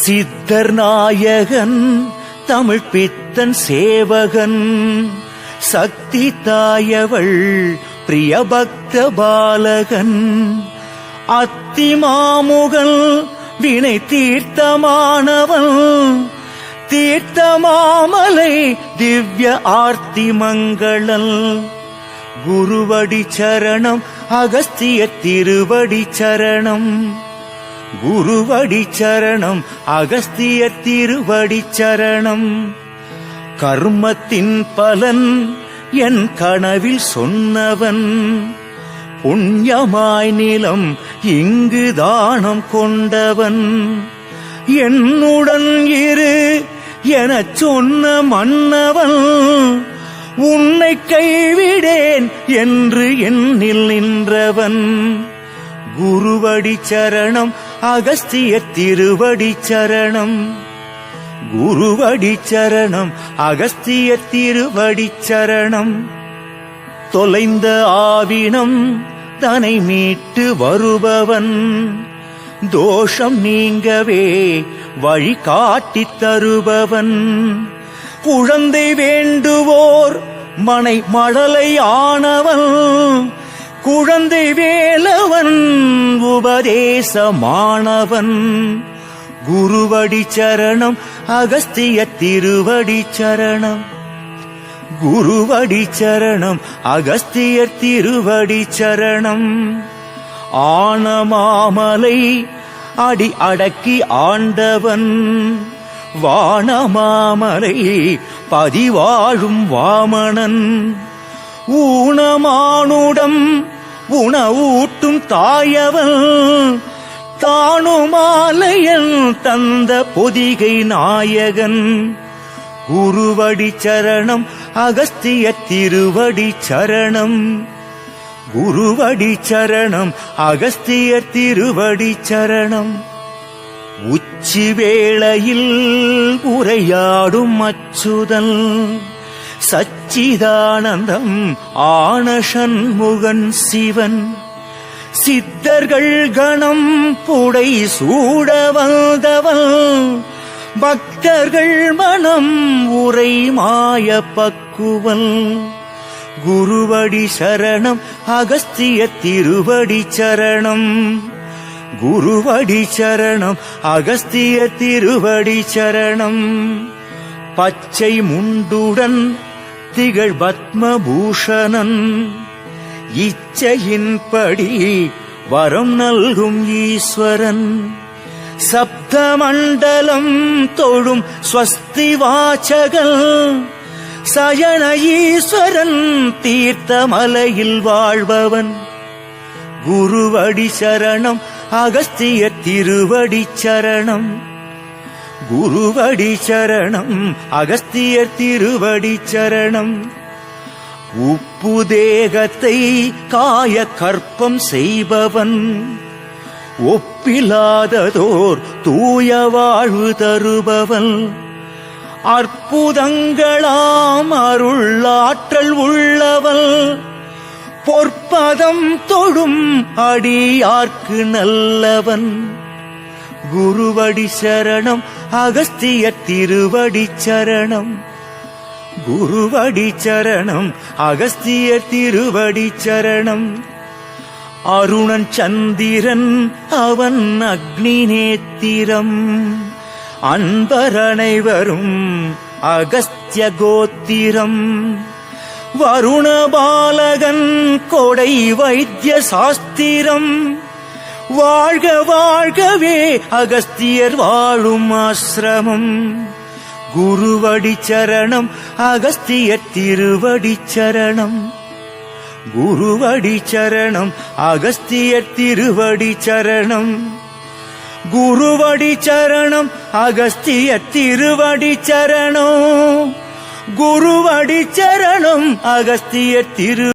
சித்தர் நாயகன் தமிழ் பித்தன் சேவகன். சக்தி தாயவள் பிரியபக்த பாலகன். அத்திமாமுகன் வினை தீர்த்தமானவன் தீர்த்தமாமலை திவ்ய ஆர்த்தி மங்களல். குருவடி சரணம் அகஸ்திய திருவடி சரணம் குருவடி சரணம் அகஸ்திய திருவடி சரணம் கர்மத்தின் பலன் என் கனவில் சொன்னவன். புண்ணியமாய் நிலம் இங்கு தானம் கொண்டவன். என்னுடன் இரு எனச் சொன்ன மன்னவன். உன்னை கைவிடேன் என்று எண்ணில் நின்றவன். குருவடி சரணம் அகஸ்திய திருவடி சரணம். குருவடி சரணம் அகஸ்திய திருவடி சரணம். தொலைந்த ஆவினம் தனை மீட்டு வருபவன். தோஷம் நீங்கவே வழி காட்டி தருபவன். குழந்தை வேண்டுவோர் மனை மழலை ஆனவன் குழந்தை வேலவன் உபதேசமானவன். குருவடி சரணம் அகஸ்திய திருவடி சரணம். குருவடி சரணம் அகஸ்தியர் திருவடி சரணம். ஆனமாமலை அடி அடக்கி ஆண்டவன். வானமாமலை பதிவாழும் வாமணன். ஊனமானுடம் உணவூட்டும் தாயவன் தானுமாலையன் தந்த பொதிகை நாயகன். குருவடி சரணம் அகஸ்திய திருவடி சரணம். குருவடி சரணம் அகஸ்திய திருவடி சரணம். உச்சி வேளையில் உரையாடும் அச்சுதல். சச்சிதானந்தம் ஆன சண்முகன் சிவன். சித்தர்கள் கணம் புடை சூட வந்தவன். பக்தர்கள் மனம் உரை மாய பக்குவன். குருவடி சரணம் அகஸ்திய திருவடி சரணம். குருவடி சரணம் அகஸ்திய திருவடி சரணம். பச்சை முண்டுடன் திகழ் பத்மபூஷணன். இச்சையின்படி வரம் நல்கும் ஈஸ்வரன். சப்தமண்டலம் தொழும் ஸ்வஸ்தி வாச்சகல் சயன ஈஸ்வரன் தீர்த்தமலையில் வாழ்பவன். குருவடி சரணம் அகஸ்திய திருவடி சரணம் குருவடி சரணம் அகஸ்திய திருவடி சரணம். உப்பு தேகத்தை காய கற்பம் செய்பவன். ஒப்பிலாததோர் தூய வாழ்வு தருபவன். அற்புதங்களாம் அருளாற்றல் உள்ளவள். பொற்பதம் தொழும் அடியார்க்கு நல்லவன். குருவடி சரணம் அகஸ்திய திருவடி சரணம். குருவடி சரணம் அகஸ்திய திருவடி சரணம். அருணன் சந்திரன் அவன் அக்னி நேத்திரம். அன்பரனைவரும் அகஸ்திய கோத்திரம். வருண பாலகன் கொடை வைத்திய சாஸ்திரம். வாழ்க வாழ்கவே அகஸ்தியர் வாழும் ஆசிரமம். குருவடி சரணம் அகஸ்தியர் திருவடி சரணம் குருவடி சரணம் அகஸ்தியர் திருவடி சரணம் குருவடி சரணம் அகஸ்தியர் திருவடி சரணம் குருவடி சரணம் அகஸ்திய திரு